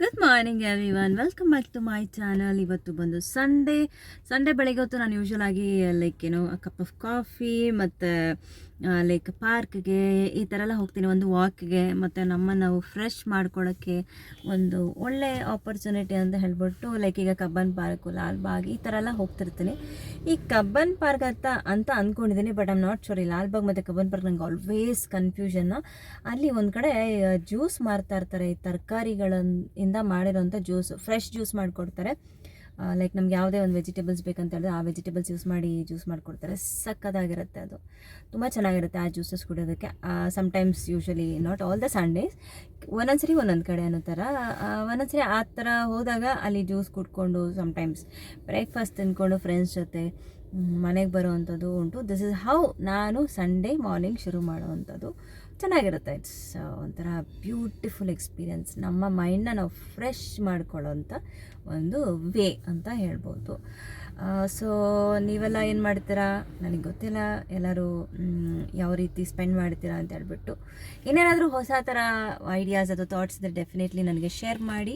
Good morning everyone welcome back to my channel ಇವತ್ತು ಬಂದು Sunday Sunday ಬೆಳಗ್ಗೆ ಹೊತ್ತು ನಾನು ಯೂಶ್ವಲ್ ಆಗಿ ಲೈಕ್ ಏನು ಕಪ್ ಆಫ್ ಕಾಫಿ ಮತ್ತು ಲೈಕ್ ಪಾರ್ಕ್ಗೆ ಈ ಥರ ಎಲ್ಲ ಹೋಗ್ತೀನಿ. ಒಂದು ವಾಕ್ಗೆ ಮತ್ತು ನಮ್ಮನ್ನು ನಾವು ಫ್ರೆಶ್ ಮಾಡ್ಕೊಳ್ಳೋಕ್ಕೆ ಒಂದು ಒಳ್ಳೆ ಆಪರ್ಚುನಿಟಿ ಅಂತ ಹೇಳ್ಬಿಟ್ಟು ಲೈಕ್ ಈಗ ಕಬ್ಬನ್ ಪಾರ್ಕು ಲಾಲ್ಬಾಗ್ ಈ ಥರ ಎಲ್ಲ ಹೋಗ್ತಿರ್ತೀನಿ. ಈ ಕಬ್ಬನ್ ಪಾರ್ಕ್ ಅಂತ ಅಂತ ಅಂದ್ಕೊಂಡಿದ್ದೀನಿ ಬಟ್ ಐಮ್ ನಾಟ್ ಶೋರ್ ಈ ಲಾಲ್ಬಾಗ್ ಮತ್ತು ಕಬ್ಬನ್ ಪಾರ್ಕ್ ನಂಗೆ ಆಲ್ವೇಸ್ ಕನ್ಫ್ಯೂಷನ್ನು ಅಲ್ಲಿ ಒಂದು ಕಡೆ ಜ್ಯೂಸ್ ಮಾರ್ತಾ ಇರ್ತಾರೆ ಈ ತರಕಾರಿಗಳಿಂದ ಮಾಡಿರೋಂಥ ಜ್ಯೂಸ್ ಫ್ರೆಶ್ ಜ್ಯೂಸ್ ಮಾಡಿಕೊಡ್ತಾರೆ. ಲೈಕ್ ನಮ್ಗೆ ಯಾವುದೇ ಒಂದು ವೆಜಿಟೇಬಲ್ಸ್ ಬೇಕಂತ ಹೇಳಿದ್ರೆ ಆ ವೆಜಿಟೇಬಲ್ಸ್ ಯೂಸ್ ಮಾಡಿ ಜ್ಯೂಸ್ ಮಾಡಿಕೊಡ್ತಾರೆ. ಸಕ್ಕದಾಗಿರುತ್ತೆ ಅದು. ತುಂಬ ಚೆನ್ನಾಗಿರುತ್ತೆ ಆ ಜ್ಯೂಸಸ್ ಕುಡಿಯೋದಕ್ಕೆ. Sometimes usually not all the Sundays ಒಂದೊಂದ್ಸರಿ ಒಂದೊಂದು ಕಡೆ ಅನ್ನೋ ಥರ. ಒಂದೊಂದು ಒಂದೊಂದ್ಸರಿ ಆ ಥರ ಹೋದಾಗ ಅಲ್ಲಿ ಜ್ಯೂಸ್ ಕುಡ್ಕೊಂಡು ಸಮ್ಟೈಮ್ಸ್ ಬ್ರೇಕ್ಫಾಸ್ಟ್ ತಿಂದ್ಕೊಂಡು ಫ್ರೆಂಡ್ಸ್ ಜೊತೆ ಮನೆಗೆ ಬರೋವಂಥದ್ದು ಉಂಟು. ದಿಸ್ ಇಸ್ ಹೌ ನಾನು ಸಂಡೇ ಮಾರ್ನಿಂಗ್ ಶುರು ಮಾಡೋವಂಥದ್ದು. ಚೆನ್ನಾಗಿರುತ್ತೆ. ಇಟ್ಸ್ ಒಂಥರ ಬ್ಯೂಟಿಫುಲ್ ಎಕ್ಸ್ಪೀರಿಯನ್ಸ್ ನಮ್ಮ ಮೈಂಡನ್ನ ನಾವು ಫ್ರೆಶ್ ಮಾಡ್ಕೊಳ್ಳೋಂಥ ಒಂದು ವೇ ಅಂತ ಹೇಳ್ಬೋದು. ಸೊ ನೀವೆಲ್ಲ ಏನು ಮಾಡ್ತೀರಾ? ನನಗೆ ಗೊತ್ತಿಲ್ಲ. ಎಲ್ಲರೂ ಯಾವ ರೀತಿ ಸ್ಪೆಂಡ್ ಮಾಡ್ತೀರಾ ಅಂತ ಹೇಳ್ಬಿಟ್ಟು. ಏನೇನಾದರೂ ಹೊಸ ಥರ ಐಡಿಯಾಸ್ ಅಥವಾ ಥಾಟ್ಸ್ ಇದ್ದರೆ ಡೆಫಿನೆಟ್ಲಿ ನನಗೆ ಶೇರ್ ಮಾಡಿ.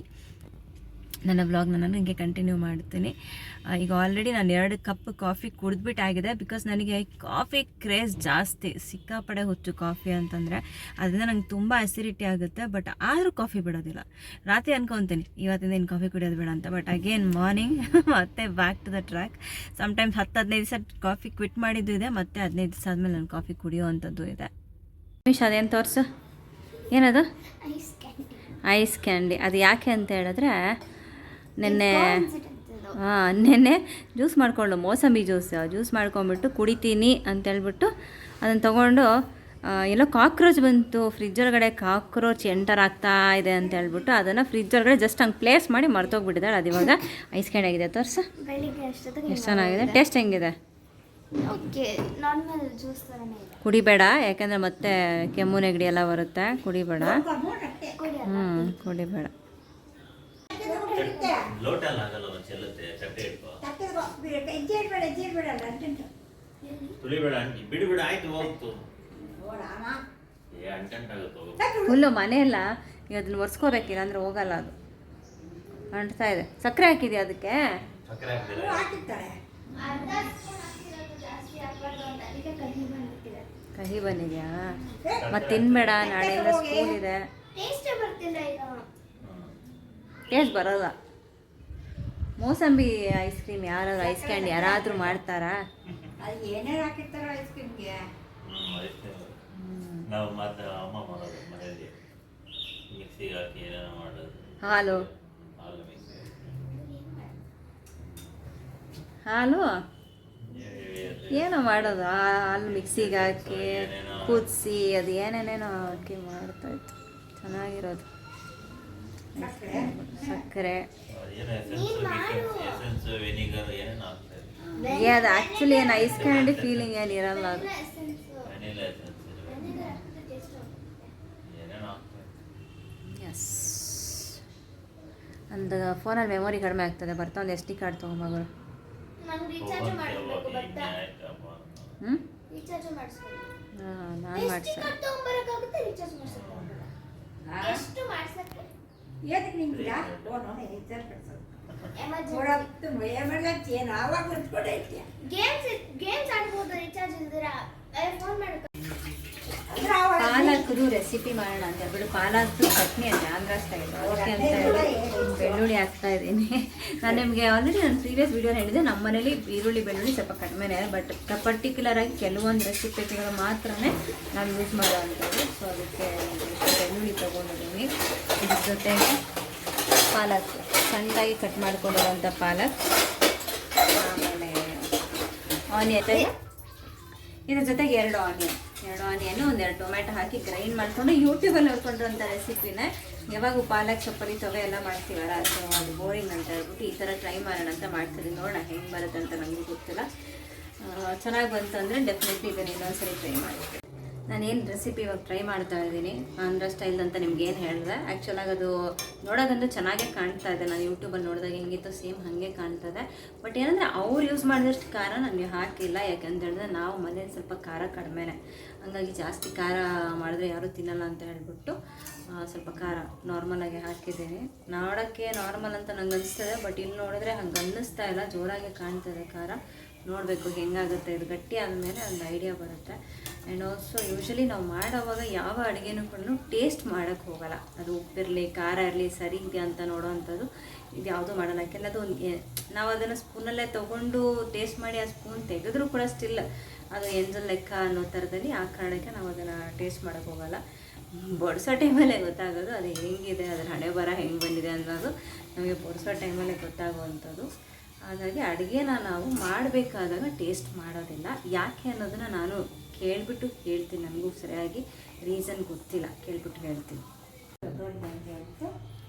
ನನ್ನ ಬ್ಲಾಗ್ ನಾನು ಹಿಂಗೆ ಕಂಟಿನ್ಯೂ ಮಾಡ್ತೀನಿ. ಈಗ ಆಲ್ರೆಡಿ ನಾನು ಎರಡು ಕಪ್ ಕಾಫಿ ಕುಡಿದ್ಬಿಟ್ಟಾಗಿದೆ ಬಿಕಾಸ್ ನನಗೆ ಕಾಫಿ ಕ್ರೇಜ್ ಜಾಸ್ತಿ. ಸಿಕ್ಕಾಪಡೆ ಹುಚ್ಚು ಕಾಫಿ ಅಂತಂದರೆ ಅದರಿಂದ ನಂಗೆ ತುಂಬ ಅಸಿಡಿಟಿ ಆಗುತ್ತೆ ಬಟ್ ಆದರೂ ಕಾಫಿ ಬಿಡೋದಿಲ್ಲ. ರಾತ್ರಿ ಅನ್ಕೊತೀನಿ ಇವತ್ತಿಂದ ಇನ್ನು ಕಾಫಿ ಕುಡಿಯೋದು ಬೇಡ ಅಂತ. ಬಟ್ ಅಗೇನ್ ಮಾರ್ನಿಂಗ್ ಮತ್ತೆ back to the track sometimes ಹತ್ತು ಹದಿನೈದು ದಿವಸ ಕಾಫಿ ಕ್ವಿಟ್ ಮಾಡಿದ್ದು ಇದೆ ಮತ್ತೆ ಹದಿನೈದು ದಿವಸ ಆದಮೇಲೆ ನಾನು ಕಾಫಿ ಕುಡಿಯೋ ಅಂಥದ್ದು ಇದೆ. ನಿಮಿಷ ಅದೇನು ತೋರಿಸು? ಏನದು? ಐಸ್ ಕ್ಯಾಂಡಿ ಅದು ಯಾಕೆ ಅಂತ ಹೇಳಿದ್ರೆ ನಿನ್ನೆ ಹಾಂ ನೆನ್ನೆ ಜ್ಯೂಸ್ ಮಾಡಿಕೊಂಡು ಮೋಸಂಬಿ ಜ್ಯೂಸ್ ಜ್ಯೂಸ್ ಮಾಡ್ಕೊಂಬಿಟ್ಟು ಕುಡಿತೀನಿ ಅಂತೇಳ್ಬಿಟ್ಟು ಅದನ್ನು ತೊಗೊಂಡು ಎಲ್ಲೋ ಕಾಕ್ರೋಚ್ ಬಂತು ಫ್ರಿಜ್ ಒಳಗಡೆ ಕಾಕ್ರೋಚ್ ಎಂಟರ್ ಆಗ್ತಾ ಇದೆ ಅಂತ ಹೇಳ್ಬಿಟ್ಟು ಅದನ್ನು ಫ್ರಿಜ್ ಒಳಗಡೆ ಜಸ್ಟ್ ಹಂಗೆ ಪ್ಲೇಸ್ ಮಾಡಿ ಮರ್ತೋಗ್ಬಿಟ್ಟಿದ್ದಾಳೆ. ಅದು ಇವಾಗ ಐಸ್ ಕ್ಯಾಂಡ್ ಆಗಿದೆ. ತೋರ್ಸು. ಎಷ್ಟು ಚೆನ್ನಾಗಿದೆ? ಟೇಸ್ಟ್ ಹೆಂಗಿದೆ? ಕುಡಿಬೇಡ ಯಾಕಂದ್ರೆ ಮತ್ತೆ ಕೆಮ್ಮು ನೆಗಡಿ ಎಲ್ಲ ಬರುತ್ತೆ. ಕುಡಿಬೇಡ. ಕುಡಿ ಹ್ಞೂ ಕುಡಿಬೇಡ. ಲೋಟಲ್ ಆಗಲ್ಲ ಒಂದು ಚೆಲ್ಲುತ್ತೆ ತಟ್ಟೆ ಇಟ್ಕೋ. ತುಳಿಬೇಡ ಅಂಟಿ. ಬಿಡು ಬಿಡು ಆಯ್ತು ಹೋಗ್ತು ಏ ಅಂಟಂಟಾಗುತ್ತೆ ಹೋಗು. ಫುಲ್ಲು ಮನೆಯೆಲ್ಲ ಈಗ ಅದನ್ನ ಒರ್ಸ್ಕೋಬೇಕಿಲ್ಲ ಅಂದ್ರೆ ಹೋಗಲ್ಲ ಅದು. ಅಂಟ್ತಾ ಇದೆ. ಸಕ್ಕರೆ ಹಾಕಿದ್ಯಾ ಅದಕ್ಕೆ? ಸಕ್ಕರೆ ಕಹಿ ಬಂದಿದ್ಯಾ ಮತ್ತೆ ತಿನ್ಬೇಡ ನಾಳೆಯಿಂದ ಸ್ಕೂಲ್ ಇದೆ. ಟೇಸ್ಟೇ ಟೇಸ್ಟ್ ಬರೋಲ್ಲ. ಮೋಸಂಬಿ ಐಸ್ ಕ್ರೀಮ್ ಯಾರಾದ್ರೂ ಐಸ್ ಕ್ಯಾಂಡ್ ಯಾರಾದರೂ ಮಾಡ್ತಾರಾ? ಹ್ಮ್, ಆಯ್ತು. ನಾವು ಮತ್ತೆ ಅಮ್ಮ ಮಾಡೋದು ಮನೆಯಲ್ಲಿ. ಮಿಕ್ಸಿಗೆ ಹಾಕಿ ಏನೇನೋ ಮಾಡೋದು. ಹಾಲು. ಹಾಲು ಏನೋ ಮಾಡೋದು ಆ ಹಾಲು ಮಿಕ್ಸಿಗೆ ಹಾಕಿ ಕುದಿಸಿ ಅದು ಏನೇನೇನೋ ಹಾಕಿ ಮಾಡ್ತಾಯಿತ್ತು ಚೆನ್ನಾಗಿರೋದು. ಸಕ್ಕರೆ. ಅದು ಆ್ಯಕ್ಚುಲಿ ಏನು ಐಸ್ ಕ್ಯಾಂಡಿ ಫೀಲಿಂಗ್ ಏನು ಇರಲ್ಲ ಅದು. ಎಸ್ ಒಂದು ಫೋನಲ್ಲಿ ಮೆಮೊರಿ ಕಡಿಮೆ ಆಗ್ತದೆ. ಬರ್ತಾ ಒಂದು ಎಸ್ ಡಿ ಕಾರ್ಡ್ ತೊಗೊಂಬಗಳು ಹ್ಞೂ ನಾನು ಎಷ್ಟು ತಗೊಂಬರಕ್ಕಾಗುತ್ತೆ ರೀಚಾರ್ಜ್ ಮಾಡ್ಸಕ್ಕೆ ಎಷ್ಟು ಮಾಡ್ಸಕ್ಕೆ ಎಮರ್ಜೆನ್ಸಿ ಗೇಮ್ಸ್ ಗೇಮ್ಸ್ ಪಾಲಕ್ದು ರೆಸಿಪಿ ಮಾಡೋಣ ಅಂತ ಹೇಳ್ಬಿಟ್ಟು ಪಾಲಕ್ದು ಚಟ್ನಿ ಅಂತ ಆಂಧ್ರ ಸ್ಟೈಲ್ ಓಕೆ ಅಂತ ಹೇಳಿ ಬೆಳ್ಳುಳ್ಳಿ ಹಾಕ್ತಾ ಇದ್ದೀನಿ. ನಾನು ನಿಮಗೆ ಆಲ್ರೆಡಿ ನಾನು ಪ್ರೀವಿಯಸ್ ವೀಡಿಯೋ ಹೇಳಿದೆ ನಮ್ಮ ಮನೇಲಿ ಈರುಳ್ಳಿ ಬೆಳ್ಳುಳ್ಳಿ ಸ್ವಲ್ಪ ಕಡಿಮೆನೇ ಬಟ್ ಪರ್ಟಿಕ್ಯುಲರ್ ಆಗಿ ಕೆಲವೊಂದು ರೆಸಿಪಿಗಳು ಮಾತ್ರ ನಾನು ಯೂಸ್ ಮಾಡೋವಂಥದ್ದು ಸೊ ಅದಕ್ಕೆ ಬೆಳ್ಳುಳ್ಳಿ ತೊಗೊಂಡಿದ್ದೀನಿ. ಇದ್ರ ಜೊತೆಗೆ ಪಾಲಕ್ ಸಣ್ಣದಾಗಿ ಕಟ್ ಮಾಡ್ಕೊಂಡಿರೋಂಥ ಪಾಲಕ್ ಆಮೇಲೆ ಆನಿಯನ್ ಇದ್ರ ಜೊತೆಗೆ ಎರಡು ಆನಿಯನ್ ಎರಡು ಆನಿಯನ್ ಒಂದೆರಡು ಟೊಮೆಟೊ ಹಾಕಿ ಗ್ರೈಂಡ್ ಮಾಡಿಕೊಂಡು ಯೂಟ್ಯೂಬಲ್ಲಿ ನೋಡ್ಕೊಂಡಿರೋಂಥ ರೆಸಿಪಿನೇ. ಯಾವಾಗ ಪಾಲಕ್, ಚಪ್ಪಲಿ, ತೊವೆ ಎಲ್ಲ ಮಾಡ್ತೀವಲ್ಲ ಸೊ ಅದು ಬೋರಿಂಗ್ ಅಂತ ಹೇಳ್ಬಿಟ್ಟು ಈ ಥರ ಟ್ರೈ ಮಾಡೋಣ ಅಂತ ಮಾಡ್ತೀನಿ ನೋಡೋಣ ಹೆಂಗೆ ಬರುತ್ತೆ ಅಂತ ನನಗೂ ಗೊತ್ತಿಲ್ಲ. ಚೆನ್ನಾಗಿ ಬಂತು ಅಂದರೆ ಡೆಫಿನೆಟ್ಲಿ ಇದನ್ನು ಇನ್ನೊಂದ್ಸರಿ ಟ್ರೈ ಮಾಡ್ತೀನಿ. ನಾನೇನು ರೆಸಿಪಿ ಇವಾಗ ಟ್ರೈ ಮಾಡ್ತಾ ಇದ್ದೀನಿ. ಆಂಧ್ರ ಸ್ಟೈಲ್ ಅಂತ ನಿಮ್ಗೆ ಏನು ಹೇಳಿದೆ ಆ್ಯಕ್ಚುಲಾಗಿ ಅದು ನೋಡೋದಂತೂ ಚೆನ್ನಾಗೇ ಕಾಣ್ತಾ ಇದೆ. ನಾನು ಯೂಟ್ಯೂಬಲ್ಲಿ ನೋಡಿದಾಗ ಹೆಂಗಿತ್ತು ಸೇಮ್ ಹಾಗೆ ಕಾಣ್ತದೆ ಬಟ್ ಏನಂದರೆ ಅವ್ರು ಯೂಸ್ ಮಾಡಿದಷ್ಟು ಖಾರ ನನಗೆ ಹಾಕಿಲ್ಲ. ಯಾಕಂತ ಹೇಳಿದ್ರೆ ನಾವು ಮನೇಲಿ ಸ್ವಲ್ಪ ಖಾರ ಕಡಿಮೆನೆ. ಹಂಗಾಗಿ ಜಾಸ್ತಿ ಖಾರ ಮಾಡಿದ್ರೆ ಯಾರೂ ತಿನ್ನಲ್ಲ ಅಂತ ಹೇಳ್ಬಿಟ್ಟು ಸ್ವಲ್ಪ ಖಾರ ನಾರ್ಮಲಾಗಿ ಹಾಕಿದ್ದೀನಿ. ನೋಡೋಕ್ಕೆ ನಾರ್ಮಲ್ ಅಂತ ನಂಗೆ ಅನಿಸ್ತದೆ ಬಟ್ ಇಲ್ಲಿ ನೋಡಿದ್ರೆ ಹಂಗೆ ಅನ್ನಿಸ್ತಾ ಇಲ್ಲ. ಜೋರಾಗಿ ಕಾಣ್ತದೆ ಖಾರ. ನೋಡಬೇಕು ಹೆಂಗಾಗುತ್ತೆ ಇದು. ಗಟ್ಟಿ ಆದಮೇಲೆ ಒಂದು ಐಡಿಯಾ ಬರುತ್ತೆ. ಆ್ಯಂಡ್ ಆಲ್ಸೋ ಯೂಶಲಿ ನಾವು ಮಾಡೋವಾಗ ಯಾವ ಅಡುಗೆನೂ ಕೂಡ ಟೇಸ್ಟ್ ಮಾಡೋಕ್ಕೆ ಹೋಗಲ್ಲ. ಅದು ಉಪ್ಪಿರಲಿ, ಖಾರ ಇರಲಿ, ಸರಿ ಇದೆಯಾ ಅಂತ ನೋಡೋವಂಥದ್ದು ಇದು ಯಾವುದೂ ಮಾಡೋಲ್ಲ ಅದು ಒಂದು ನಾವು ಅದನ್ನು ಸ್ಪೂನಲ್ಲೇ ತೊಗೊಂಡು ಟೇಸ್ಟ್ ಮಾಡಿ ಆ ಸ್ಪೂನ್ ತೆಗೆದ್ರೂ ಕೂಡ ಸ್ಟಿಲ್ ಅದು ಎಂಜಲ್ ಲೆಕ್ಕ ಅನ್ನೋ ಥರದಲ್ಲಿ ಆ ಕಾರಣಕ್ಕೆ ನಾವು ಅದನ್ನು ಟೇಸ್ಟ್ ಮಾಡೋಕ್ಕೆ ಹೋಗಲ್ಲ. ಬಡಿಸೋ ಟೈಮಲ್ಲೇ ಗೊತ್ತಾಗೋದು. ಅದು ಹೆಂಗಿದೆ? ಅದರ ಹಣೆ ಬರ ಹೆಂಗೆ ಬಂದಿದೆ ಅನ್ನೋದು ನಮಗೆ ಬಡಿಸೋ ಟೈಮಲ್ಲೇ ಗೊತ್ತಾಗುವಂಥದ್ದು. ಹಾಗಾಗಿ ಅಡುಗೆನ ನಾವು ಮಾಡಬೇಕಾದಾಗ ಟೇಸ್ಟ್ ಮಾಡೋದಿಲ್ಲ. ಯಾಕೆ ಅನ್ನೋದನ್ನು ನಾನು ಕೇಳಿಬಿಟ್ಟು ಹೇಳ್ತೀನಿ. ನನಗೂ ಸರಿಯಾಗಿ ರೀಸನ್ ಗೊತ್ತಿಲ್ಲ. ಕೇಳ್ಬಿಟ್ಟು ಹೇಳ್ತೀನಿ.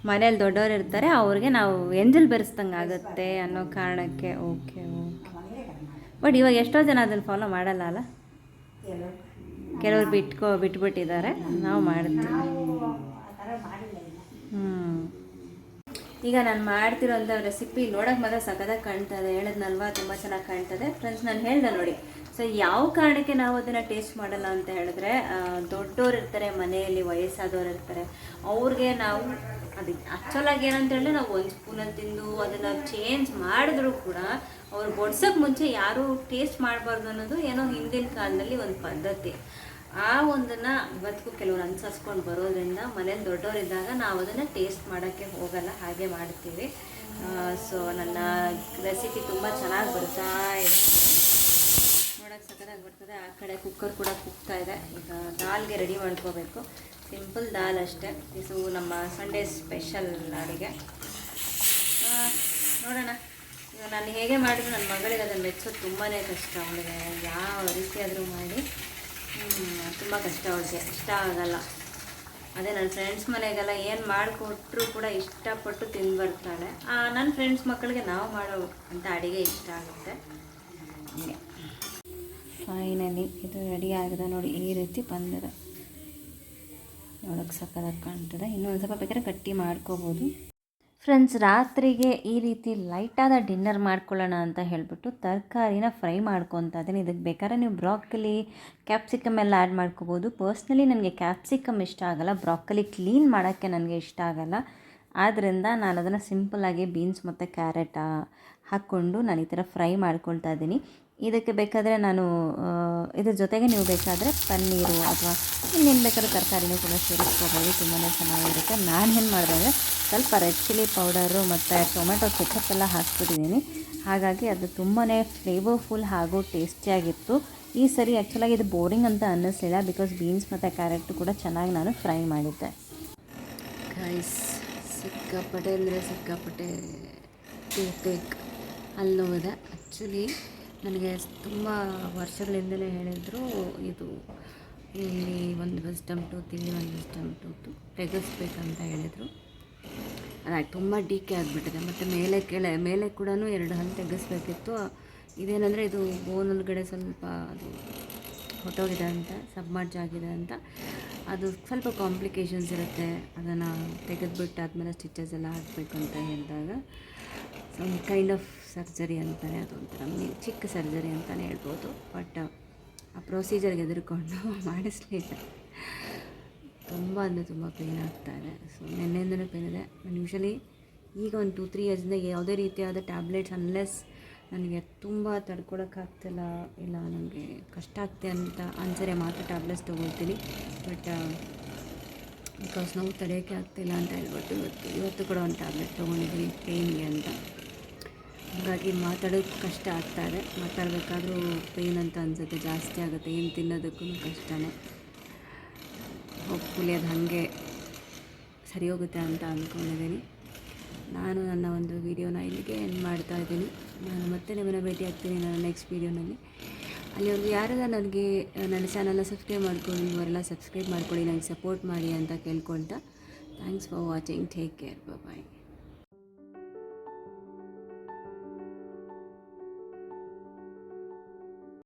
ಮನೇಲಿ ದೊಡ್ಡವರು ಇರ್ತಾರೆ. ಅವ್ರಿಗೆ ನಾವು ಎಂಜಲ್ ಬೆರೆಸ್ದಂಗೆ ಆಗುತ್ತೆ ಅನ್ನೋ ಕಾರಣಕ್ಕೆ ಓಕೆ ಓಕೆ. ಬಟ್ ಇವಾಗ ಎಷ್ಟೋ ಜನ ಅದನ್ನು ಫಾಲೋ ಮಾಡಲ್ಲ ಅಲ್ಲ? ಕೆಲವರು ಬಿಟ್ಕೋ, ಬಿಟ್ಬಿಟ್ಟಿದ್ದಾರೆ. ನಾವು ಮಾಡ್ತೀವಿ. ಈಗ ನಾನು ಮಾಡ್ತಿರೋಂಥ ರೆಸಿಪಿ ನೋಡೋಕೆ ಮಾತ್ರ ಸಖತ್ತಾಗಿ ಕಾಣ್ತದೆ ಹೇಳಿದ್ನಲ್ವಾ? ತುಂಬ ಚೆನ್ನಾಗಿ ಕಾಣ್ತದೆ. ಫ್ರೆಂಡ್ಸ್ ನಾನು ಹೇಳ್ದೆ ನೋಡಿ. ಸೊ ಯಾವ ಕಾರಣಕ್ಕೆ ನಾವು ಅದನ್ನು ಟೇಸ್ಟ್ ಮಾಡಲ್ಲ ಅಂತ ಹೇಳಿದ್ರೆ ದೊಡ್ಡೋರು ಇರ್ತಾರೆ, ಮನೆಯಲ್ಲಿ ವಯಸ್ಸಾದವ್ರು ಇರ್ತಾರೆ. ಅವ್ರಿಗೆ ನಾವು ಅದು ಆ್ಯಕ್ಚುಲಾಗಿ ಏನಂತ ಹೇಳಿದ್ರೆ ನಾವು ಒಂದು ಸ್ಪೂನಲ್ಲಿ ತಿಂದು ಅದನ್ನು ಚೇಂಜ್ ಮಾಡಿದ್ರು ಕೂಡ ಅವ್ರು ಬಡ್ಸೋಕ್ಕೆ ಮುಂಚೆ ಯಾರೂ ಟೇಸ್ಟ್ ಮಾಡಬಾರ್ದು ಅನ್ನೋದು ಏನೋ ಹಿಂದಿನ ಕಾಲದಲ್ಲಿ ಒಂದು ಪದ್ಧತಿ. ಆ ಒಂದನ್ನು ಇವತ್ತಿಗೂ ಕೆಲವರು ಅನ್ಸರ್ಸ್ಕೊಂಡು ಬರೋದ್ರಿಂದ ಮನೇಲಿ ದೊಡ್ಡವರಿದ್ದಾಗ ನಾವು ಅದನ್ನು ಟೇಸ್ಟ್ ಮಾಡೋಕ್ಕೆ ಹೋಗಲ್ಲ, ಹಾಗೆ ಮಾಡ್ತೀವಿ. ಸೊ ನನ್ನ ರೆಸಿಪಿ ತುಂಬ ಚೆನ್ನಾಗಿ ಬರ್ತಾ ಇದೆ. ನೋಡೋಕ್ಕೆ ಸಕ್ಕದಾಗಿ ಬರ್ತದೆ. ಆ ಕಡೆ ಕುಕ್ಕರ್ ಕೂಡ ಕುಗ್ತಾ ಇದೆ. ಈಗ ದಾಲ್ಗೆ ರೆಡಿ ಮಾಡ್ಕೋಬೇಕು. ಸಿಂಪಲ್ ದಾಲ್ ಅಷ್ಟೇ. ಇದು ನಮ್ಮ ಸಂಡೇ ಸ್ಪೆಷಲ್ ಅಡುಗೆ ನೋಡೋಣ. ನಾನು ಹೇಗೆ ಮಾಡಿದ್ರು ನನ್ನ ಮಗಳಿಗೆ ಅದನ್ನು ಮೆಚ್ಚೋದು ತುಂಬಾ ಕಷ್ಟ. ಅವಳಿಗೆ ಯಾವ ರೀತಿಯಾದರೂ ಮಾಡಿ. ತುಂಬ ಕಷ್ಟ ಅವಳಿಗೆ ಇಷ್ಟ ಆಗಲ್ಲ. ಅದೇ ನನ್ನ ಫ್ರೆಂಡ್ಸ್ ಮನೆಗೆಲ್ಲ ಏನು ಮಾಡಿಕೊಟ್ರು ಕೂಡ ಇಷ್ಟಪಟ್ಟು ತಿಂದು ಬರ್ತಾಳೆ ನನ್ನ ಫ್ರೆಂಡ್ಸ್ ಮಕ್ಕಳಿಗೆ ನಾವು ಮಾಡೋ ಅಂತ ಅಡುಗೆ ಇಷ್ಟ ಆಗುತ್ತೆ. ಹಂಗೆ ಫೈನಲಿ ಇದು ರೆಡಿ ಆಗಿದೆ ನೋಡಿ, ಈ ರೀತಿ ಬಂದಿದೆ. ನೋಡೋಕೆ ಸಕ್ಕದಾಗಿ ಕಾಣ್ತದೆ. ಇನ್ನೊಂದು ಸ್ವಲ್ಪ ಬೇಕಾದ್ರೆ ಕಟ್ಟಿ ಮಾಡ್ಕೋಬೋದು. ಫ್ರೆಂಡ್ಸ್, ರಾತ್ರಿಗೆ ಈ ರೀತಿ ಲೈಟಾದ ಡಿನ್ನರ್ ಮಾಡ್ಕೊಳ್ಳೋಣ ಅಂತ ಹೇಳಿಬಿಟ್ಟು ತರಕಾರಿನ ಫ್ರೈ ಮಾಡ್ಕೊತಾ ಇದ್ದೀನಿ. ಇದಕ್ಕೆ ಬೇಕಾದ್ರೆ ನೀವು ಬ್ರಾಕಲಿ, ಕ್ಯಾಪ್ಸಿಕಮ್ ಎಲ್ಲ ಆ್ಯಡ್ ಮಾಡ್ಕೋಬೋದು. ಪರ್ಸ್ನಲಿ ನನಗೆ ಕ್ಯಾಪ್ಸಿಕಮ್ ಇಷ್ಟ ಆಗಲ್ಲ. ಬ್ರಾಕಲಿ ಕ್ಲೀನ್ ಮಾಡೋಕ್ಕೆ ನನಗೆ ಇಷ್ಟ ಆಗಲ್ಲ. ಆದ್ದರಿಂದ ನಾನು ಅದನ್ನು ಆಗಿ ಬೀನ್ಸ್ ಮತ್ತು ಕ್ಯಾರೆಟ್ ಹಾಕ್ಕೊಂಡು ನಾನು ಈ ಥರ ಫ್ರೈ ಮಾಡ್ಕೊಳ್ತಾ ಇದ್ದೀನಿ. ಇದಕ್ಕೆ ಬೇಕಾದರೆ ನಾನು ಇದ್ರ ಜೊತೆಗೆ ನೀವು ಬೇಕಾದರೆ ಪನ್ನೀರು ಅಥವಾ ಇನ್ನೇನು ಬೇಕಾದ್ರೂ ತರಕಾರಿನೂ ಕೂಡ ಸೇರಿಸ್ಕೋಬೋದು. ತುಂಬಾ ಚೆನ್ನಾಗಿರುತ್ತೆ. ನಾನು ಏನು ಮಾಡಿದೆ ಅಂದರೆ ಸ್ವಲ್ಪ ರೆಡ್ ಚಿಲ್ಲಿ ಪೌಡರು ಮತ್ತು ಟೊಮೆಟೊ ಕೆಚಪ್ ಎಲ್ಲ ಹಾಕ್ಬಿಟ್ಟಿದ್ದೀನಿ. ಹಾಗಾಗಿ ಅದು ತುಂಬಾ ಫ್ಲೇವರ್ಫುಲ್ ಹಾಗೂ ಟೇಸ್ಟಿಯಾಗಿತ್ತು ಈ ಸರಿ ಆ್ಯಕ್ಚುಲಾಗಿ ಇದು ಬೋರಿಂಗ್ ಅಂತ ಅನ್ನಿಸ್ಲಿಲ್ಲ ಬಿಕಾಸ್ ಬೀನ್ಸ್ ಮತ್ತು ಕ್ಯಾರೆಟ್ ಕೂಡ ಚೆನ್ನಾಗಿ ನಾನು ಫ್ರೈ ಮಾಡಿದ್ದೆ. ಗೈಸ್ ಸಿಕ್ಕಾಪಟ್ಟೆ ಅಂದರೆ ಸಿಕ್ಕಾಪಟ್ಟೆ ಟೇಕ್ ಅಲ್ಲಿ ಆ್ಯಕ್ಚುಲಿ ನನಗೆ ತುಂಬ ವರ್ಷಗಳಿಂದಲೇ ಹೇಳಿದರು, ಇದು ಇಲ್ಲಿ ಒಂದು ವಿಸ್ಟಮ್ ಟೂತ್ ಇಲ್ಲಿ ಒಂದು ವಿಸ್ಟಮ್ ಟೂತು ತೆಗೆಸ್ಬೇಕಂತ ಹೇಳಿದರು. ಅದಾಗಿ ತುಂಬ ಡೀಕೆ ಆಗಿಬಿಟ್ಟಿದೆ. ಮತ್ತು ಮೇಲೆ ಕೆಳ, ಮೇಲೆ ಕೂಡ ಎರಡು ಹಲ್ಲು ತೆಗೆಸ್ಬೇಕಿತ್ತು. ಇದೇನಂದರೆ ಇದು ಬೋನ್ ಒಳಗಡೆ ಸ್ವಲ್ಪ ಅದು ಹೊಟ್ಟೋಗಿದೆ ಅಂತ ಸಬ್ಮರ್ಜ್ ಆಗಿದೆ ಅಂತ. ಅದು ಸ್ವಲ್ಪ ಕಾಂಪ್ಲಿಕೇಶನ್ಸ್ ಇರುತ್ತೆ. ಅದನ್ನು ತೆಗೆದುಬಿಟ್ಟಾದ್ಮೇಲೆ ಸ್ಟಿಚಸ್ ಎಲ್ಲ ಹಾಕಬೇಕು ಅಂತ ಹೇಳಿದಾಗ. ಸಮ್ ಕೈಂಡ್ ಆಫ್ ಸರ್ಜರಿ ಅಂತಲೇ ಅದೊಂಥರ ಮಿ- ಚಿಕ್ಕ ಸರ್ಜರಿ ಅಂತಲೇ ಹೇಳ್ಬೋದು. ಬಟ್ ಆ ಪ್ರೊಸೀಜರ್ಗೆ ಎದುರುಕೊಂಡು ಮಾಡಿಸ್ಲಿಲ್ಲ. ತುಂಬ ಅಂದರೆ ತುಂಬ ಪೇನ್ ಆಗ್ತಾ ಇದೆ. ಸೊ ನಿನ್ನೆಯಿಂದಲೂ ಪೇನ್ ಇದೆ. ನಾನು ಯೂಶಲಿ ಈಗ ಒಂದು ಟೂ ತ್ರೀ ಇಯರ್ಸಿಂದ ಯಾವುದೇ ರೀತಿಯಾದ ಟ್ಯಾಬ್ಲೆಟ್ಸ್ ಅನ್ಲೆಸ್ ನನಗೆ ತುಂಬ ತಡ್ಕೊಳಕ್ಕಾಗ್ತಿಲ್ಲ ಇಲ್ಲ ನನಗೆ ಕಷ್ಟ ಆಗ್ತಿದೆ ಅಂತ ಅನ್ಸರೆ ಮಾತ್ರ ಟ್ಯಾಬ್ಲೆಟ್ಸ್ ತೊಗೊಳ್ತೀನಿ. ಬಟ್ ಬಿಕಾಸ್ ನಾವು ತಡೆಯೋಕ್ಕೆ ಆಗ್ತಿಲ್ಲ ಅಂತ ಹೇಳ್ಬಿಟ್ಟು ಇವತ್ತು ಇವತ್ತು ಕೂಡ ಒಂದು ಟ್ಯಾಬ್ಲೆಟ್ ತೊಗೊಂಡಿದ್ದೀನಿ ಪೇಯ್ನ್ಗೆ ಅಂತ. ಹಾಗಾಗಿ ಮಾತಾಡೋಕ್ಕೆ ಕಷ್ಟ ಆಗ್ತಾಯಿದೆ ಮಾತಾಡಬೇಕಾದ್ರೂ ಪೇಯ್ನ್ ಅಂತ ಅನಿಸುತ್ತೆ? ಜಾಸ್ತಿ ಆಗುತ್ತೆ. ಏನು ತಿನ್ನೋದಕ್ಕೂ ಕಷ್ಟನೇ. ಹೋಪ್ಫುಲಿ ಅದು ಹಾಗೆ ಸರಿ ಹೋಗುತ್ತೆ ಅಂತ ಅಂದ್ಕೊಂಡಿದ್ದೀನಿ ನಾನು ನನ್ನ ಒಂದು ವಿಡಿಯೋನ ಇಲ್ಲಿಗೆ ಎಂಡ್ ಮಾಡ್ತಾ ಇದ್ದೀನಿ. ನಾನು ಮತ್ತೆ ನಿಮ್ಮನ್ನು ಭೇಟಿ ಆಗ್ತೀನಿ ನನ್ನ ನೆಕ್ಸ್ಟ್ ವೀಡಿಯೋನಲ್ಲಿ. ಅಲ್ಲಿವರೆಗೂ ಯಾರೆಲ್ಲ ನನಗೆ, ನನ್ನ ಚಾನಲ್ನ ಸಬ್ಸ್ಕ್ರೈಬ್ ಮಾಡ್ಕೊಂಡು ಇವರೆಲ್ಲ ಸಬ್ಸ್ಕ್ರೈಬ್ ಮಾಡ್ಕೊಳ್ಳಿ, ನನಗೆ ಸಪೋರ್ಟ್ ಮಾಡಿ ಅಂತ ಕೇಳ್ಕೊಳ್ತಾ. Thanks for watching take care bye